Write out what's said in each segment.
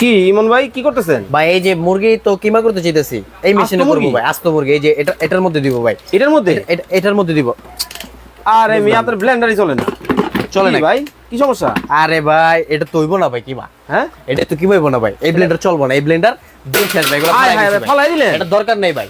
কি ইমন ভাই কি করতেছেন? ভাই এই যে মুরগি তো কিমা করতে চাইতেছি এই মেশিনে করব ভাই আস্ত মুরগি এই যে এটা এটার মধ্যে দিব ভাই। এটার মধ্যে? এটা- এটার মধ্যে দিব। আরে মি আপনার ব্লেন্ডারই চলে না। চলে না? ভাই? কি সমস্যা? আরে ভাই এটা তো হইবো না ভাই কিমা। হ্যাঁ? এটা তো কিমাইবো না ভাই। এই ব্লেন্ডার চলবো না। এই ব্লেন্ডার দরকার নেই ভাই।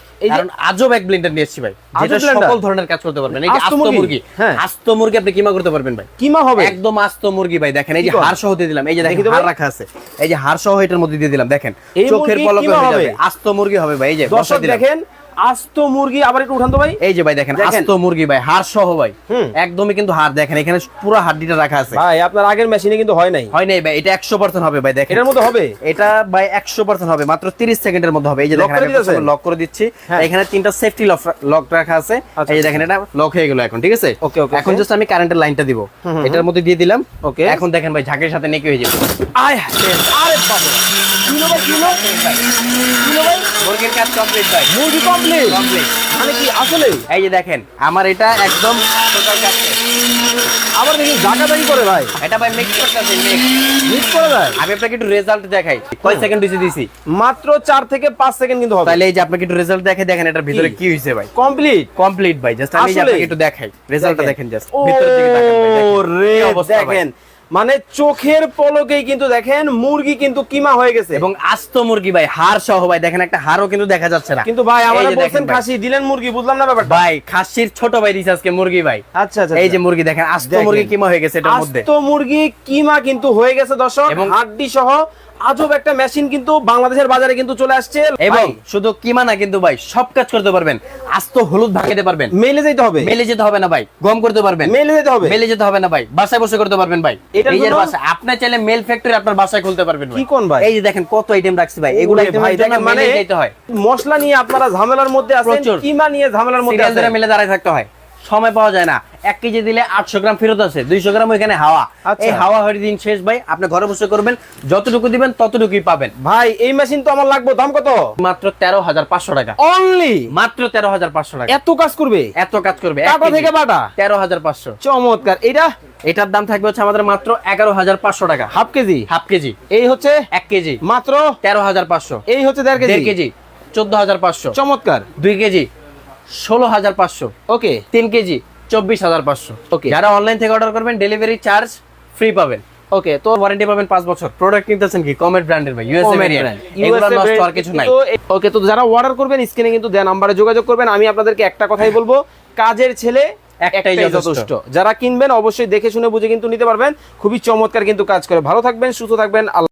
আজব এক ব্লেন্ডার নিয়ে এসেছি ভাই যেটা সকল ধরনের কাজ করতে পারবেন। এই আস্ত মুরগি? হ্যাঁ। আস্ত মুরগি আপনি কিমা করতে পারবেন ভাই? কিমা হবে? একদম আস্ত মুরগি ভাই দেখেন এই যে হাড় সহ দিয়ে দিলাম। এই যে দেখি দেখেন হাড় রাখা আছে। এই যে হাড় সহ এটার মধ্যে দিয়ে দিলাম দেখেন। চোখের পলকে হয়ে যাবে। আস্ত মুরগি হবে ভাই এই যে দর্শক দেখেন আস্ত মুরগি আবার একটু উঠান তো ভাই। এই যে ভাই দেখেন। আস্ত মুরগি ভাই হাড় সহ ভাই। একদমই কিন্তু হাড় দেখেন এখানে পুরো হাড্ডিটা রাখা আছে। ভাই আপনার আগের মেশিনে কিন্তু হয় নাই। হয় নাই ভাই এটা একশো পার্সেন্ট হবে ভাই দেখেন। এটার মধ্যে হবে? এটা ভাই একশো পার্সেন্ট হবে মাত্র তিরিশ সেকেন্ডের মধ্যে হবে। এই যে দেখেন আমি লক করে দিচ্ছি। হ্যাঁ। এখানে তিনটা সেফটি লক রাখা আছে। আচ্ছা, এই যে দেখেন এটা লক হয়ে গেল এখন ঠিক আছে? Okay, okay, এখন জাস্ট আমি কারেন্টের লাইনটা দিব। এটার মধ্যে দিয়ে দিলাম। Okay. এখন দেখেন ভাই ঝাঁকের সাথে নেকি হয়ে যাবে। আয় আরে বাবা। কিলো ভাই কিলো মুরগির কাজ কমপ্লিট ভাই। মুরগি কমপ্লিট কমপ্লিট মানে কি আসলে? এই যে দেখেন আমার এটা একদম total কাজ আবার দেখি জাকাতারি করে ভাই। এটা ভাই মিক্স করতেছি মিক্স মিস করে দেয়? আমি আপনাকে একটু রেজাল্ট দেখাই। কয় সেকেন্ড দিছি দিছি? মাত্র চার থেকে পাঁচ সেকেন্ড কিন্তু হবে। তাহলে এই যে আপনাকে একটু রেজাল্ট দেখে দেখেন এটার ভিতরে কি? হয়েছে ভাই। কমপ্লিট কমপ্লিট ভাই জাস্ট আমি আপনাকে একটু দেখাই। রেজাল্টটা দেখেন। জাস্ট ভিতরের দিকে তাকান ভাই দেখেন। ভাই। দেখেন মানে চোখের পলকে কিন্তু দেখেন মুরগি কিন্তু কিমা হয়ে গেছে। এবং আস্ত মুরগি ভাই হার সহ ভাই দেখেন একটা হারও কিন্তু দেখা যাচ্ছে না। কিন্তু ভাই আমাদের দেখেন বলছেন খাসি দিলেন মুরগি বুঝলাম না ব্যাপারটা। ভাই খাসির ছোট ভাই দিছে আজকে মুরগি ভাই। আচ্ছা আচ্ছা এই যে মুরগি দেখেন আস্ত মুরগি কিমা হয়ে গেছে এটার মধ্যে। আস্ত মুরগি কিমা কিন্তু হয়ে গেছে দর্শক এবং এবং- হাড্ডি সহ আজব একটা মেশিন কিন্তু বাংলাদেশের বাজারে কিন্তু চলে আসছে। এবং শুধু কিমা না কিন্তু ভাই সব কাজ করতে পারবেন। আস্ত হলুদ ভাঙাতে পারবেন। মেলে যেতে হবে। মেলে যেতে হবে না ভাই গম করতে পারবেন। মেলে যেতে হবে। মেলে যেতে হবে না ভাই বাসায় বসে করতে পারবেন ভাই। নিজের বাসায় আপনি চাইলে মেল ফ্যাক্টরি আপনার বাসায় খুলতে পারবেন কি কোন ভাই? এই যে দেখেন কত আইটেম রাখছি ভাই এগুলো আইটেম ভাই দেখেন মানে যেতে হয়। মশলা নিয়ে আপনারা ঝামেলার মধ্যে আছেন। কিমা নিয়ে ঝামেলার মধ্যে আছেন। মিলে দাঁড়ায় থাকতে হয়। সময় পাওয়া যায় না। এক কেজি দিলে আটশো গ্রাম ফেরত আছে দুইশো গ্রাম ওইখানে হাওয়া। আচ্ছা। এই হাওয়া হরি দিন শেষ ভাই আপনি ঘরে বসে করবেন যতটুকু দিবেন ততটুকুই পাবেন। ভাই এই মেশিন তো আমার লাগবে দাম কত? মাত্র তেরো হাজার পাঁচশো টাকা। অনলি মাত্র তেরো হাজার পাঁচশো টাকা। এত কাজ করবে? এত কাজ করবে থেকে বাটা? তেরো হাজার পাঁচশো। চমৎকার। এটা এটার দাম থাকবে হচ্ছে আমাদের মাত্র এগারো হাজার পাঁচশো টাকা। Half KG? Half KG. এই হচ্ছে? এক কেজি। মাত্র? তেরো হাজার পাঁচশো। এই হচ্ছে দেড় কেজি? কেজি। চোদ্দ হাজার পাঁচশো। চমৎকার। দুই কেজি। ষোলো হাজার পাঁচশো। ওকে তিন কেজি চব্বিশ হাজার পাঁচশো। Okay. যারা অনলাইন থেকে অর্ডার করবেন ডেলিভারি চার্জ ফ্রি পাবেন। ওকে তো ওয়ারেন্টি পাবেন পাঁচ বছর। প্রোডাক্ট কিনতেছেন কি? কমেট ব্র্যান্ডের ভাই ইউএসএ ভেরিয়েন্ট এগুলো নষ্ট হওয়ার কিছু নাই। ওকে তো যারা অর্ডার করবেন স্ক্রিনে কিন্তু দেন নাম্বারে যোগাযোগ করবেন। আমি আপনাদেরকে একটা কথাই বলব কাজের ছেলে একটাই। যথেষ্ট। যারা কিনবেন অবশ্যই দেখে শুনে বুঝে কিন্তু নিতে পারবেন। খুবই চমৎকার কিন্তু কাজ করে। ভালো থাকবেন সুস্থ থাকবেন আল্লাহ